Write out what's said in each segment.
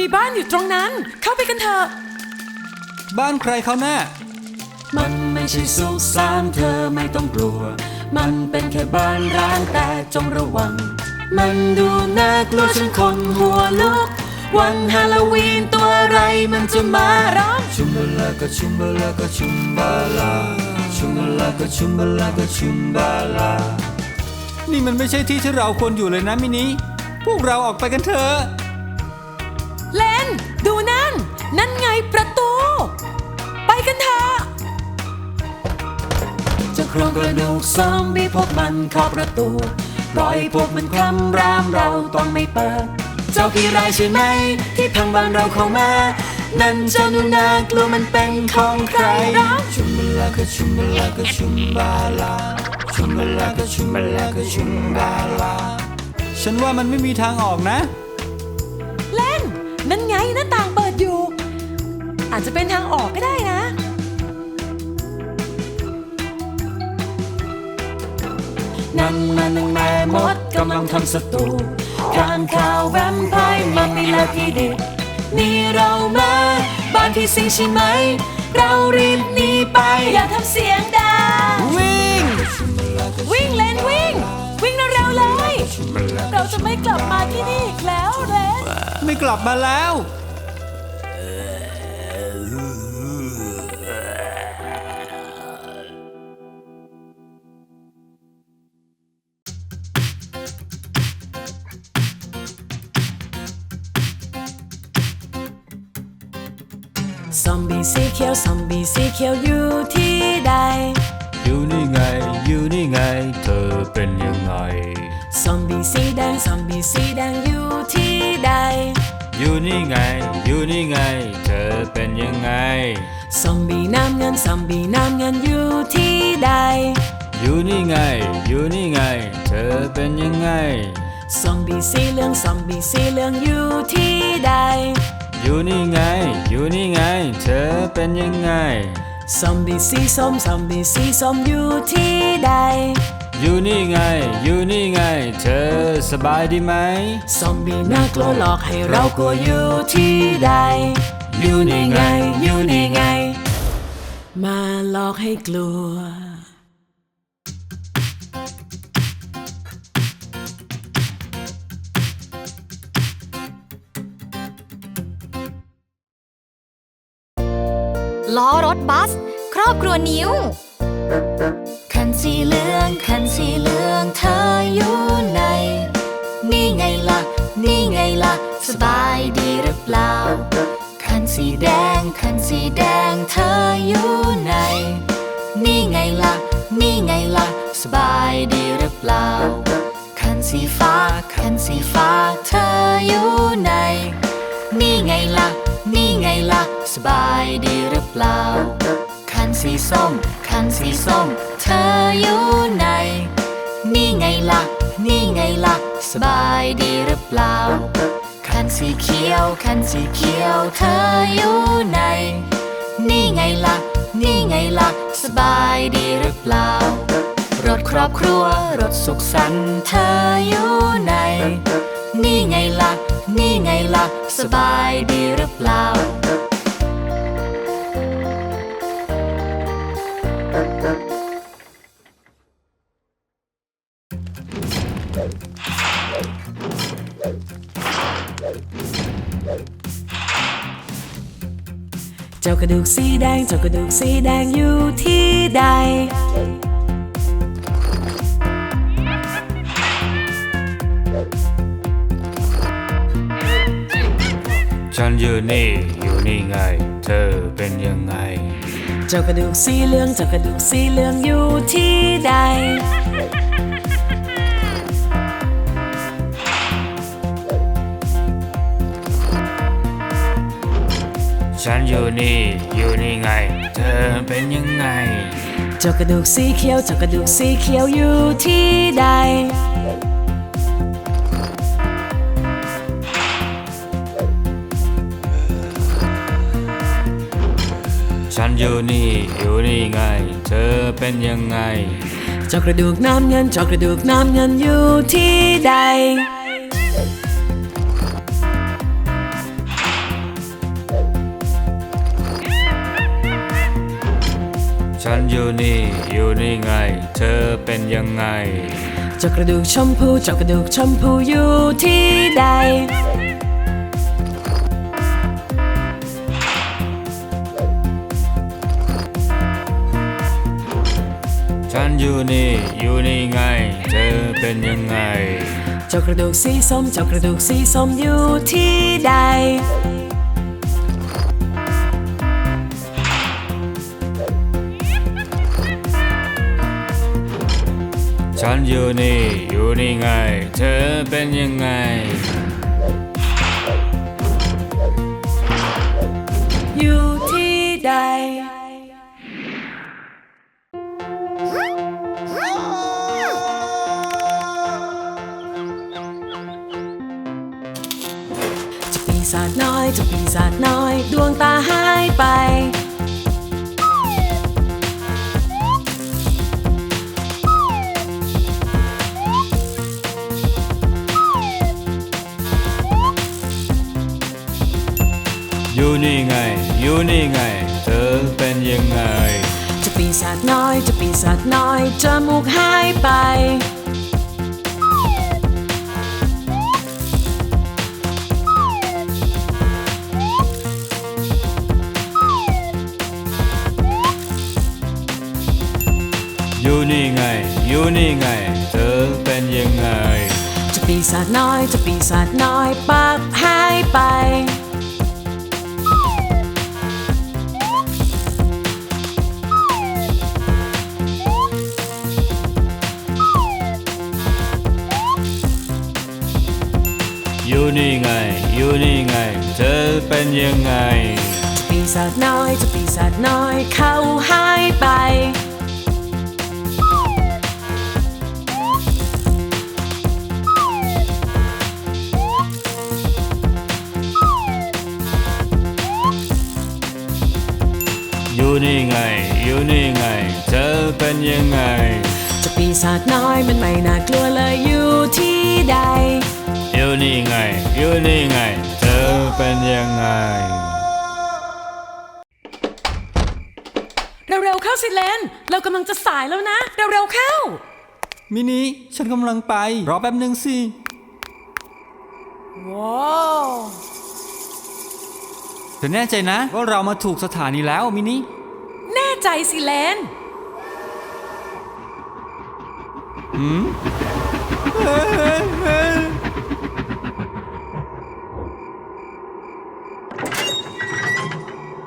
มีบ้านอยู่ตรงนั้น เข้าไปกันเถอะ บ้านใครเขาแน่มันไม่ใช่สุสานเธอไม่ต้องกลัว มันเป็นแค่บ้านร้างแต่จงระวัง มันดูน่ากลัวฉันคนหัวลุก วันฮาโลวีนตัวอะไรมันจะมาร้องชุมบลากะชุมบลากะชุมบาลา ชุมบลากะชุมบลากะชุมบาลา นี่มันไม่ใช่ที่ที่เราควรอยู่เลยนะมินิพวกเราออกไปกันเถอะ เลน ดูนั่น นั่นไงประตู ไปกันเถอะเจะโครงกระดูกซอมบี้พวกมันเข้าประตูปล่อยพวกมันคลำรามเราต้องไม่เปิด เจ้าพี่รายใช่ไหม ที่พังบ้านเราเข้ามา นั่นเจ้าหนูนากลัวมันเป็นของใครร้องชุมบลากะชุมบลากะชุมบาลา ชุมบลากะชุมบลากะชุมบาลา ฉันว่ามันไม่มีทางออกนะ หน้าต่างเปิดอยู่ อาจจะเป็นทางออกก็ได้นะ นั่นมันนางแม่มดกำลังทำศัตรูการข่าวแวมไพร์มามีหน้าที่เด็ดนี่เรามาบ้านที่สิงใช่ไหม เรารีบหนีไปอย่าทำเสียงดังวิ่ง วิ่งเล่นวิ่ง วิ่งเร็วๆเลย เราจะไม่กลับมาที่นี่อีกแล้วเล่น ไม่กลับมาแล้ว ซอมบี้สีเขียว ซอมบี้สีเขียวอยู่ที่ใด อยู่นี่ไง อยู่นี่ไง เธอเป็นยังไง ซอมบี้สีแดง ซอมบี้สีแดงอยู่ที่ใด อยู่นี่ไง อยู่นี่ไง เธอเป็นยังไง ซอมบี้น้ำเงิน ซอมบี้น้ำเงินอยู่ที่ใด อยู่นี่ไง อยู่นี่ไง เธอเป็นยังไง ซอมบี้สีเหลือง ซอมบี้สีเหลืองอยู่ที่ใด อยู่นี่ไง อยู่นี่ไง เธอเป็นยังไง ซอมบี้สีส้ม ซอมบี้สีส้มอยู่ที่ใด อยู่นี่ไง อยู่นี่ไง เธอสบายดีไหม ซอมบี้น่ากลัวหลอกให้เรากลัวอยู่ที่ใด อยู่นี่ไง อยู่นี่ไง มาหลอกให้กลัว ล้อรถบัส ครอบครัวนิ้ว คันสีเหลืองคัน สีเหลืองเธออยู่ไหนนี่ไงล่ะ นี่ไงล่ะ สบายดีหรือเปล่า คันสีแดง คันสีแดงเธออยู่ไหนนี่ไงล่ะ นี่ไงล่ะ สบายดีหรือเปล่า คันสีฟ้า คันสีฟ้าเธออยู่ไหนนี่ไงล่ะ นี่ไงล่ะ สบายดีหรือเปล่า คันสีส้ม คันสีส้ม เธออยู่ไหน นี่ไงล่ะ นี่ไงล่ะ สบายดีหรือเปล่า คันสีเขียว คันสีเขียว เธออยู่ไหน นี่ไงล่ะ นี่ไงล่ะ สบายดีหรือเปล่า รถครอบครัว รถสุขสันต์ เธออยู่ไหน นี่ไงล่ะ นี่ไงล่ะ สบายดีหรือเปล่า เจ้ากระดูกสีแดง เจ้ากระดูกสีแดงอยู่ที่ใด ฉันอยู่นี่อยู่นี่ไง เธอเป็นยังไง เจ้ากระดูกสีเหลือง เจ้ากระดูกสีเหลืองอยู่ที่ใด ฉันอยู่นี่ อยู่นี่ไง เธอเป็นยังไง เจ้ากระดูกสีเขียว เจ้ากระดูกสีเขียวอยู่ที่ใด ฉันอยู่นี่ อยู่นี่ไง เธอเป็นยังไง เจ้ากระดูกน้ำเงิน เจ้ากระดูกน้ำเงินอยู่ที่ใด ฉันอยู่นี่ อยู่นี่ไง เธอเป็นยังไง เจ้ากระดูกชมพูเจ้ากระดูกชมพูอยู่ที่ใด ฉันอยู่นี่ อยู่นี่ไง เธอเป็นยังไง เจ้ากระดูกสีส้มเจ้ากระดูกสีส้มอยู่ที่ใด ฉันอยู่นี่อยู่นี่ไง เธอเป็นยังไง อยู่ นี่ไง อยู่นี่ไง เธอเป็นยังไง จะปีศาจน้อย จะปีศาจน้อยจมูกหายไป อยู่นี่ไง อยู่นี่ไง เธอเป็นยังไง จะปีศาจน้อย จะปีศาจน้อยปากหายไป อยู่นี่ไง อยู่นี่ไง เธอเป็นยังไงจะปีศาจน้อยจะปีศาจน้อยเขาหายไป อยู่นี่ไง อยู่นี่ไง เธอเป็นยังไง จะปีศาจน้อยมันไม่น่ากลัวเลยอยู่ที่ใด อยู่นี่ไง อยู่นี่ไง เธอเป็นยังไง เร็วๆเข้าสิเลน เรากำลังจะสายแล้วนะ เร็วๆเข้า มินิฉันกำลังไป รอแป๊บหนึ่งสิ ว้าวเธอแน่ใจนะ ว่าเรามาถูกสถานีแล้วมินิ แน่ใจสิเลน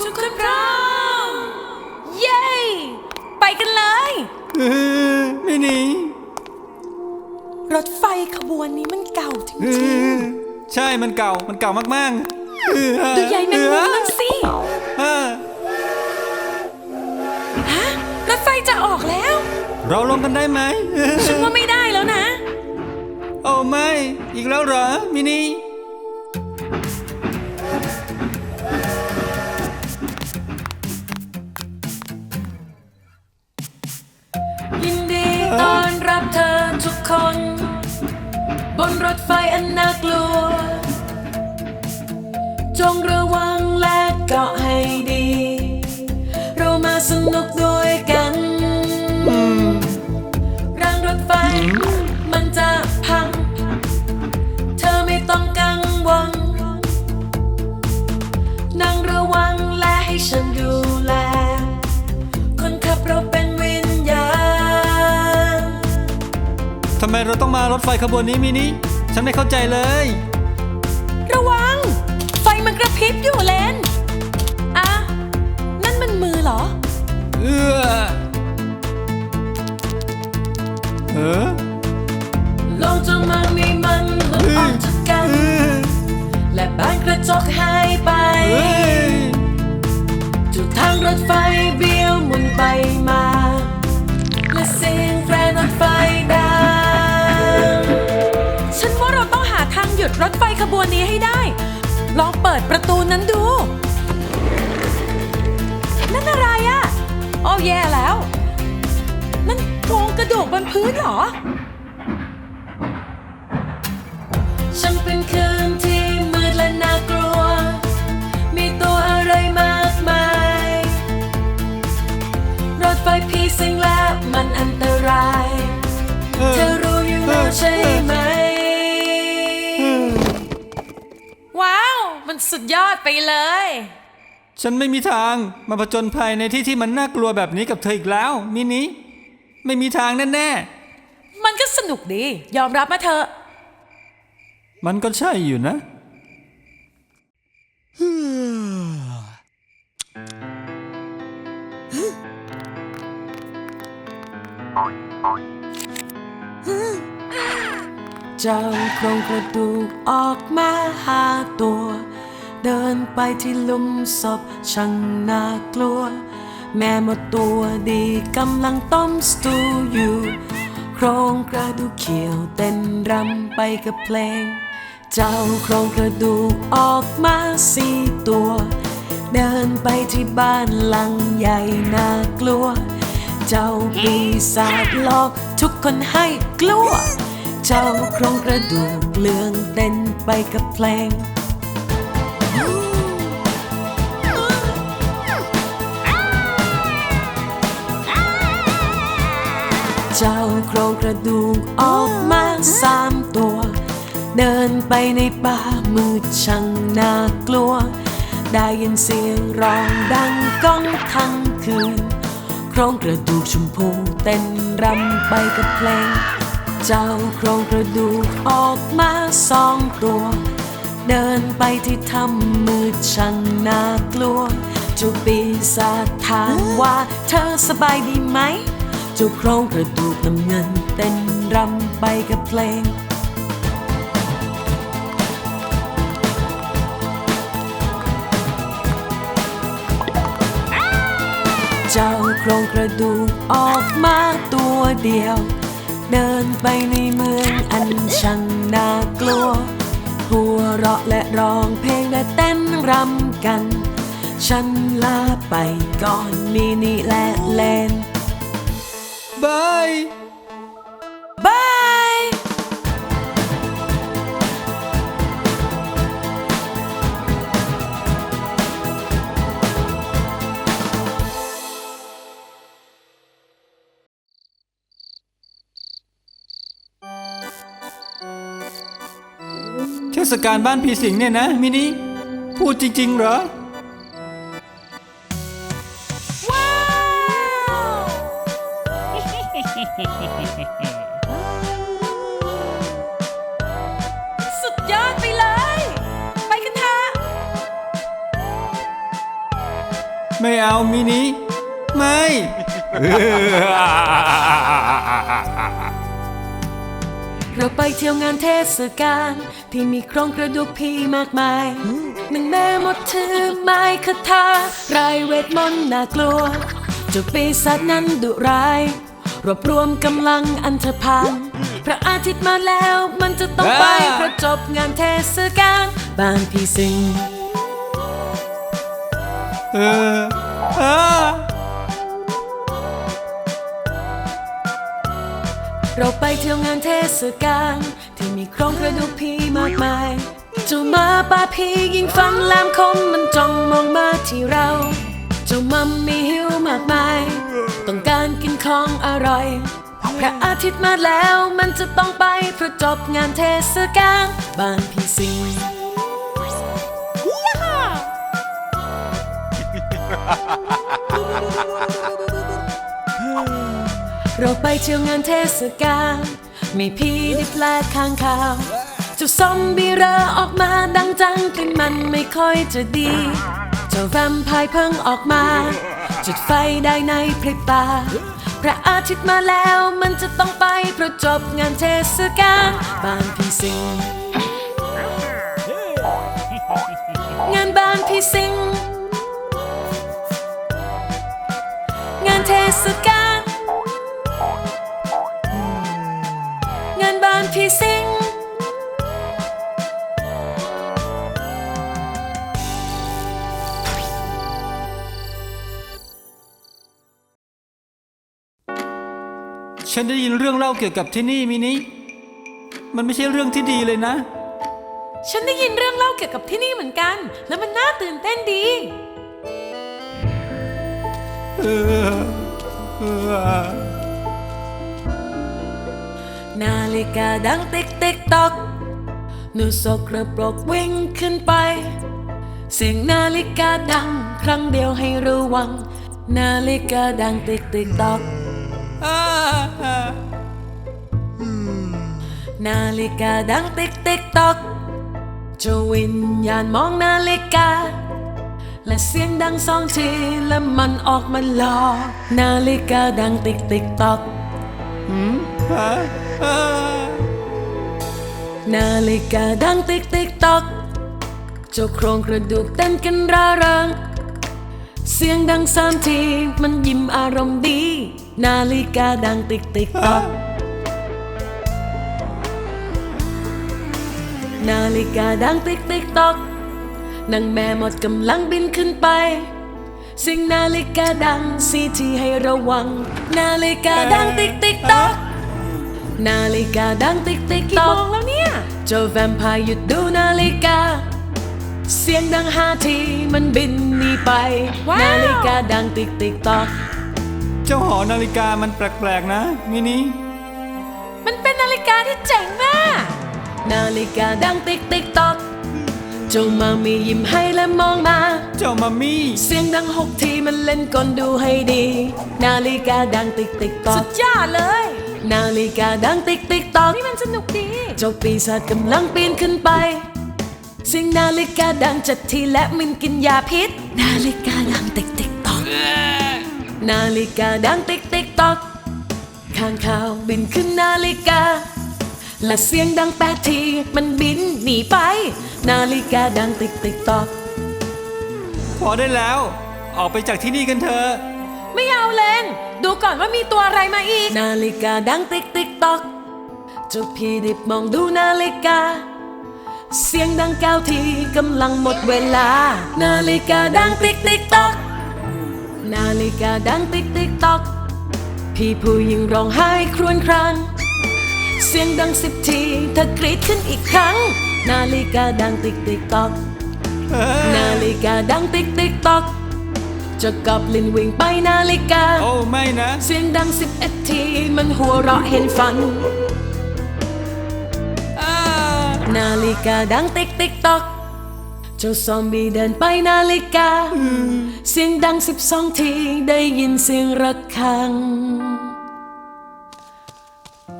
ทุกคนพร้อม เย้ ไปกันเลย เออมินิรถไฟขบวนนี้มันเก่าจเอริงอใช่มันเก่ามันเก่ามากๆเออๆดูใหญ่แมงมุมนั่นสิเออฮะรถไฟจะออกแล้ว เราลงกันได้ไหมเออฉันว่าไม่ได้แล้วนะ โอ้ไม่ อีกแล้วเหรอมินิ มเราต้องมารถไฟขบวนนี้มินิฉันไม่เข้าใจเลย ระวัง ไฟมันกระพริบอยู่เลนอะ นั่นมันมือเหรอ เออเออลองจะมามีมันหลุดออกจากกันเออและบานกระจกหายไปเฮ้ยจุดทางรถไฟเบี้ยวหมุนไปมา รถไฟขบวนนี้ให้ได้ ลองเปิดประตูนั้นดู นั่นอะไรอะโอ้แย่แล้ว นั่นโครงกระดูกบนพื้นเหรอ สุดยอดไปเลย ฉันไม่มีทางมาผจญภัยในที่ที่มันน่ากลัวแบบนี้กับเธออีกแล้ว มินิไม่มีทางแน่มันก็สนุกดี ยอมรับมาเถอะ ๆมันก็ใช่อยู่นะ เจ้าโครงกระดูกออกมาหาตัว เดินไปที่ลุมศพช่างน่ากลัว แม่หมดตัวดีกำลังต้มสตูอยู่ โครงกระดูกเขียวเต้นรำไปกับเพลง เจ้าโครงกระดูกออกมาสี่ตัว เดินไปที่บ้านหลังใหญ่น่ากลัว เจ้าปีศาจหลอกทุกคนให้กลัว เจ้าโครงกระดูกเลื่องเต้นไปกับเพลง โครงกระดูกออกมาสามตัว เดินไปในป่ามืดช่างน่ากลัว ได้ยินเสียงร้องดังก้องทั้งคืน โครงกระดูกชมพูเต้นรำไปกับเพลง เจ้าโครงกระดูกออกมาสองตัว เดินไปที่ถ้ำมืดช่างน่ากลัวจ้าปีศาจถามว่าเธอสบายดีไหม เจ้าโครงกระดูกน้ำเงินเต้นรำไปกับเพลงเจ้าโครงกระดูกออกมาตัวเดียว เดินไปในเมืองอันช่างน่ากลัว หัวเราะและร้องเพลงและเต้นรำกัน ฉันลาไปก่อนมินิและเลน บายบายเทศกาลบ้านผีสิงเนี่ยนะมินิพูดจริง ๆ เหรอ ไม่เอามินิ ไม่ เราไปเที่ยวงานเทศกาลที่มีโครงกระดูกพี่มากมายหนึ่งแม่หมดถือไม้คาถารายเวทมนต์น่ากลัวเจ้าปีศาจนั้นดุร้าย รวบรวมกำลังอันเธอพานพระอาทิตย์มาแล้วมันจะต้องไปอ่าประจบงานเทศกาลบ้านพี่สิง เออเออเราไปเที่ยวงานเทศกาลที่มีโครงกระดูกพีมากมายเจ้ามาป่าพียิงฟันแหลมคมมันจ้องมองมาที่เราเจ้ามัมมีหิวมากมาย ต้องการกินของอร่อย พระอาทิตย์มาแล้วมันจะต้องไปเพื่อจบงานเทศกาลบ้านพี่สิง เราไปเที่ยวงานเทศกาลมีพี่ดิบและข้างข่าวเจ้าซอมบี้เรอออกมาดังจังกลิ่นมันไม่ค่อยจะดี เจ้าแวมไพร์เพิ่งออกมา จุดไฟได้ในพริบตา พระอาทิตย์มาแล้วมันจะต้องไปประจบงานเทศกาลบ้านพี่สิง งานบ้านพี่สิง เทศกาลงานบ้านพี่สิงฉันได้ยินเรื่องเล่าเกี่ยวกับที่นี่มินิมันไม่ใช่เรื่องที่ดีเลยนะ ฉันได้ยินเรื่องเล่าเกี่ยวกับที่นี่เหมือนกัน แล้วมันน่าตื่นเต้นดี เออเออ นาฬิกาดังติ๊กติ๊กตอกหนูสกระปรกวิ่งขึ้นไป เสียงนาฬิกาดัง ครั้งเดียวให้ระวัง นาฬิกาดังติ๊กติ๊กตอกนาฬิกาดังติ๊กติ๊กตอกจ้าวิญญาณมองนาฬิกา และเสียงดังสองทีและมันออกมาหลอก นาฬิกาดังติ๊กติ๊กตอกฮะอ่านาฬิกาดังติ๊กติ๊กตอกเจ้าโครงกระดูกเต้นกันร่าเริงเสียงดังสามทีมันยิ้มอารมณ์ดี นาฬิกาดังติ๊กติ๊กตอกนาฬิกาดังติ๊กติ๊กตอก นางแม่หมดกำลังบินขึ้นไปสิ่งนาฬิกาดังสีที่ให้ระวัง นาฬิกาดังติ๊กติ๊กตอกนาฬิกาดังติ๊กติ๊กตอกกี่โมงแล้วเนี่ย เจ้าแวมไพร์หยุดดูนาฬิกา เสียงดังห้าทีมันบินหนีไปนาฬิกาดังติ๊กติ๊กตอก เจ้าหอนาฬิกามันแปลกๆนะมินิมันเป็นนาฬิกาที่เจ๋งมาก นาฬิกาดังติ๊กติ๊กตอก เจ้ามามียิ้มให้และมองมา เจ้ามัมมี่เสียงดังหกทีมันเล่นกลดูให้ดี นาฬิกาดังติ๊กติ๊กตอกสุดยอดเลย นาฬิกาดังติ๊กติ๊กตอกนี่มันสนุกดี เจ้าปีศาจกำลังปีนขึ้นไปเสียงนาฬิกาดังจัดทีและมันกินยาพิษ นาฬิกาดังติ๊กติ๊กตอกนาฬิกาดังติ๊กติ๊กตอกข้างข่าวบินขึ้นนาฬิกา และเสียงดังแปดทีมันบินหนีไป นาฬิกาดังติ๊กติ๊กตอกพอได้แล้ว ออกไปจากที่นี่กันเถอะ ไม่เอาเลงดูก่อนว่ามีตัวอะไรมาอีก นาฬิกาดังติ๊กติ๊กตอกเจ้าพี่ดิบมองดูนาฬิกา เสียงดังเก้าทีกำลังหมดเวลา นาฬิกาดังติ๊กติ๊กตอกนาฬิกาดังติ๊กติ๊กตอกพี่ผู้หญิงร้องไห้ครวญคราง เสียงดังสิบทีเธอกรีดขึ้นอีกครั้ง นาฬิกาดังติ๊กติ๊กตอกนาฬิกาดังติ๊กติ๊กตอกเจะกอบลินวิ่งไปนาฬิกา โอ้ไม่นะ เสียงดังสิบเอ็ดทีมันหัวเราะเห็นฟันอ่านาฬิกาดังติ๊กติ๊กตอกเจ้าซอมบี้เดินไปนาฬิกา เสียงดังสิบสองทีได้ยินเสียงระฆัง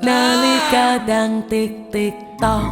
นาฬิกาดังติ๊กติ๊กตอก